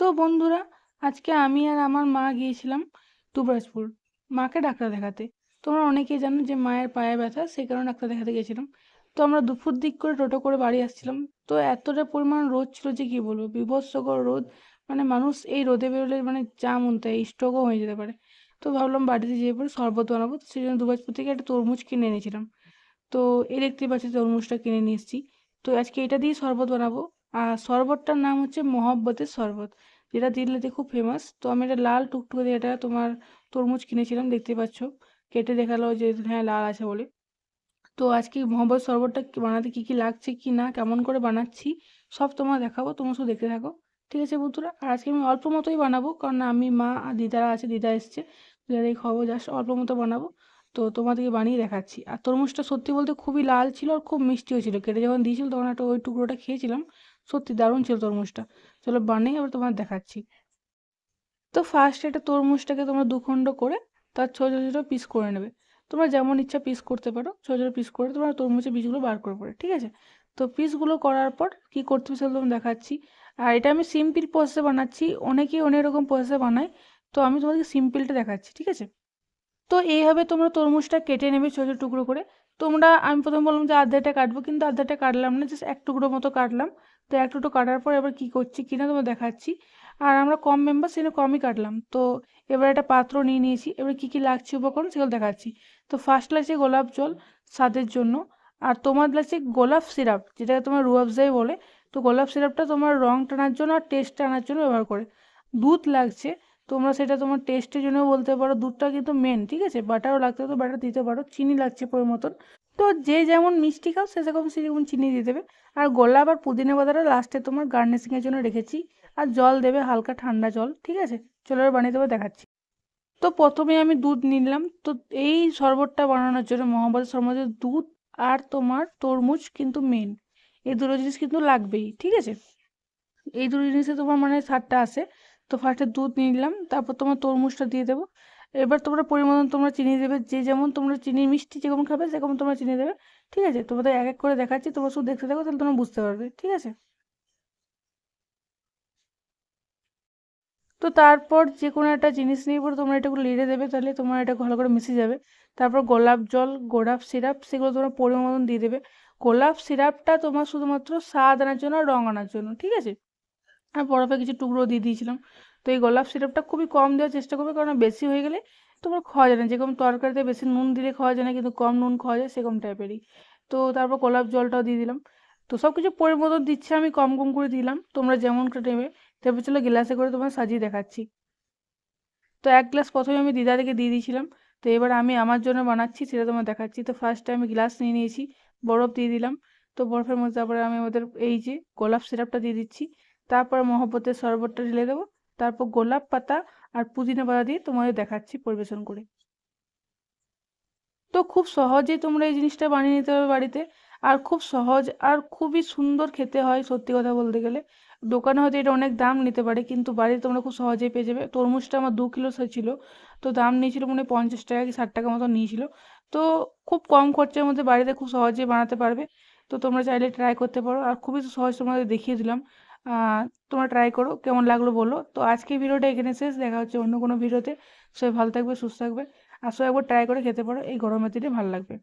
তো বন্ধুরা, আজকে আমি আর আমার মা গিয়েছিলাম দুবরাজপুর, মাকে ডাক্তার দেখাতে। তোমরা অনেকেই জানো যে মায়ের পায়ে ব্যথা, সেই কারণে ডাক্তার দেখাতে গেছিলাম তো আমরা দুপুর দিক করে টোটো করে বাড়ি আসছিলাম। তো এতটা পরিমাণ রোদ ছিল যে কী বলব বিভৎসকর রোদ। মানে মানুষ এই রোদে বেরোলে মানে যা মন তাই স্ট্রোকও হয়ে যেতে পারে। তো ভাবলাম বাড়িতে যেয়ে পরে শরবত বানাবো, তো সেই জন্য দুবরাজপুর থেকে একটা তরমুজ কিনে এনেছিলাম। তো এই দেখতেই পাচ্ছি তরমুজটা কিনে নিয়ে এসেছি। তো আজকে এটা দিয়ে শরবত বানাবো। আর শরবতটার নাম হচ্ছে মহব্বতের শরবত, যেটা দিল্লিতে খুব ফেমাস তো আমি এটা লাল টুকটুকে দিয়ে এটা তোমার তরমুজ কিনেছিলাম, দেখতে পাচ্ছ। কেটে দেখাল যে হ্যাঁ লাল আছে বলে। তো আজকে মহব্বত শরবতটা বানাতে কী কী লাগছে কি না, কেমন করে বানাচ্ছি, সব তোমার দেখাবো। তোমরা শুধু দেখতে থাকো। ঠিক আছে বন্ধুরা, আর আজকে আমি অল্প মতোই বানাবো, কারণ আমি মা আর দিদারা আছে, দিদা এসছে। দিদাদের খাব জাস্ট অল্প মতো বানাবো। তো তোমাদেরকে বানিয়ে দেখাচ্ছি। আর তরমুজটা সত্যি বলতে খুবই লাল ছিল আর খুব মিষ্টিও ছিল কেটে যখন দিয়েছিল তখন একটা ওই টুকরোটা খেয়েছিলাম। সত্যি দারুণ ছিল তরমুজটা। চলো বানিয়ে আবার তোমার দেখাচ্ছি। তো ফার্স্ট এটা তরমুজটাকে তোমরা দুখণ্ড করে তার ছোটো ছোটো পিস করে নেবে। তোমরা যেমন ইচ্ছা পিস করতে পারো, ছোটো ছোটো পিস করে তোমরা তরমুজের বীজগুলো বার করে পড়ে, ঠিক আছে? তো পিসগুলো করার পর কী করতে হবে সেগুলো দেখাচ্ছি। আর এটা আমি সিম্পল প্রসেসে বানাচ্ছি অনেকেই অনেক রকম প্রসেসে বানায়, তো আমি তোমাদেরকে সিম্পলটা দেখাচ্ছি, ঠিক আছে? তো এইভাবে তোমরা তরমুজটা কেটে নেবে ছোটো ছোটো টুকরো করে। তোমরা, আমি প্রথমে বললাম যে আধাটা কাটবো, কিন্তু আধাটা কাটলাম না জাস্ট এক টুকরো মতো কাটলাম। তো এক টুকরো কাটার পর এবার কী করছি কিনা তোমার দেখাচ্ছি। আর আমরা কম মেম্বার সেটা কমই কাটলাম। তো এবার একটা পাত্র নিয়ে নিয়েছি। এবার কী কী লাগছে উপকরণ সেগুলো দেখাচ্ছি। তো ফার্স্ট লাগছে গোলাপ জল স্বাদের জন্য। আর তোমার লাগছে গোলাপ সিরাপ যেটাকে তোমার রুয়াবজাই বলে। তো গোলাপ সিরাপটা তোমার রং টানার জন্য আর টেস্ট টানার জন্য ব্যবহার করে। দুধ লাগছে, তোমরা সেটা তোমার টেস্টের জন্য বলতে পারো। দুধটা কিন্তু মেন ঠিক আছে? বাটারও লাগতে তো বাটার দিতে পারো। চিনি লাগছে পরে মতন তো যে যেমন মিষ্টি খাও, সে সেরকম সেরকম চিনি দিয়ে দেবে। আর গোলাপ আর পুদিনা পাতাটা লাস্টে তোমার গার্নিশিংয়ের জন্য রেখেছি। আর জল দেবে হালকা ঠান্ডা জল, ঠিক আছে? চলো বানিয়ে দেবো, দেখাচ্ছি। তো প্রথমে আমি দুধ নিলাম। তো এই শরবতটা বানানোর জন্য মহাবাদের শরবতের দুধ আর তোমার তরমুজ কিন্তু মেন এই দুটো জিনিস কিন্তু লাগবেই, ঠিক আছে? এই দুটো জিনিসে তোমার মানে স্বাদটা আসে। তো ফার্স্টে দুধ নিলাম, তারপর তোমার তরমুজটা দিয়ে দেবো। এবার তোমরা পরিমাণ তোমরা চিনি দেবে, যে যেমন তোমরা চিনি মিষ্টি যেরকম খাবে, সেরকম তোমরা চিনি দেবে, ঠিক আছে? তোমাদের এক এক করে দেখাচ্ছি, তোমরা শুধু দেখতে থাকো, তাহলে তোমরা বুঝতে পারবে, ঠিক আছে? তো তারপর যে কোনো একটা জিনিস নিয়ে পরে তোমরা এটাকে লেড়ে দেবে, তাহলে তোমার এটা ভালো করে মিশে যাবে। তারপর গোলাপ জল, গোলাপ সিরাপ, সেগুলো তোমরা পরিমাণ দিয়ে দেবে। গোলাপ সিরাপটা তোমার শুধুমাত্র স্বাদ আনার জন্য আর রং আনার জন্য, ঠিক আছে? আর বরফে কিছু টুকরো দিয়ে দিয়েছিলাম। তো এই গোলাপ সিরাপটা খুবই কম দেওয়ার চেষ্টা করবে, কারণ বেশি হয়ে গেলে তোমার খাওয়া যায় না। যেরকম তরকারিতে বেশি নুন দিলে খাওয়া যায় না, কিন্তু কম নুন খাওয়া যায় সেরকম টাইপেরই তো তারপর গোলাপ জলটাও দিয়ে দিলাম। তো সব কিছু পরিমতো দিচ্ছে আমি, কম কম করে দিলাম। তোমরা যেমন নেবে তারপর চলো গ্লাসে করে তোমার সাজিয়ে দেখাচ্ছি। তো এক গ্লাস প্রথমে আমি দিদাদেরকে দিয়ে দিয়েছিলাম। তো এবার আমি আমার জন্য বানাচ্ছি, সেটা তোমার দেখাচ্ছি। তো ফার্স্টে আমি গ্লাস নিয়ে নিয়েছি, বরফ দিয়ে দিলাম। তো বরফের মধ্যে তারপরে আমি আমাদের এই যে গোলাপ সিরাপটা দিয়ে দিচ্ছি। তারপর মহব্বতের শরবতটা ঢেলে দেবো। তারপর গোলাপ পাতা আর পুদিনা পাতা দিয়ে তোমাদের দেখাচ্ছি পরিবেশন করে। তো খুব সহজেই তোমরা এই জিনিসটা বানিয়ে নিতে হবে বাড়িতে। আর খুব সহজ আর খুবই সুন্দর খেতে হয় সত্যি কথা বলতে গেলে। দোকানে হয়তো এটা অনেক দাম নিতে পারে, কিন্তু বাড়িতে তোমরা খুব সহজেই পেয়ে যাবে। তরমুজটা আমার দু কিলো ছিল, তো দাম নিয়েছিল মনে পঞ্চাশ টাকা কি ষাট টাকা মতো নিয়েছিল। তো খুব কম খরচের মধ্যে বাড়িতে খুব সহজেই বানাতে পারবে। তো তোমরা চাইলে ট্রাই করতে পারো। আর খুবই সহজ তোমাদের দেখিয়ে দিলাম। তোমরা ট্রাই করো, কেমন লাগল বলো। তো আজকে ভিডিওটা এখানে শেষ, দেখা হচ্ছে অন্য কোনো ভিডিওতে। সবাই ভালো থাকবে, সুস্থ থাকবে। আর সবাই একবার ট্রাই করে খেতে পারো, এই গরমের দিনে ভালো লাগবে।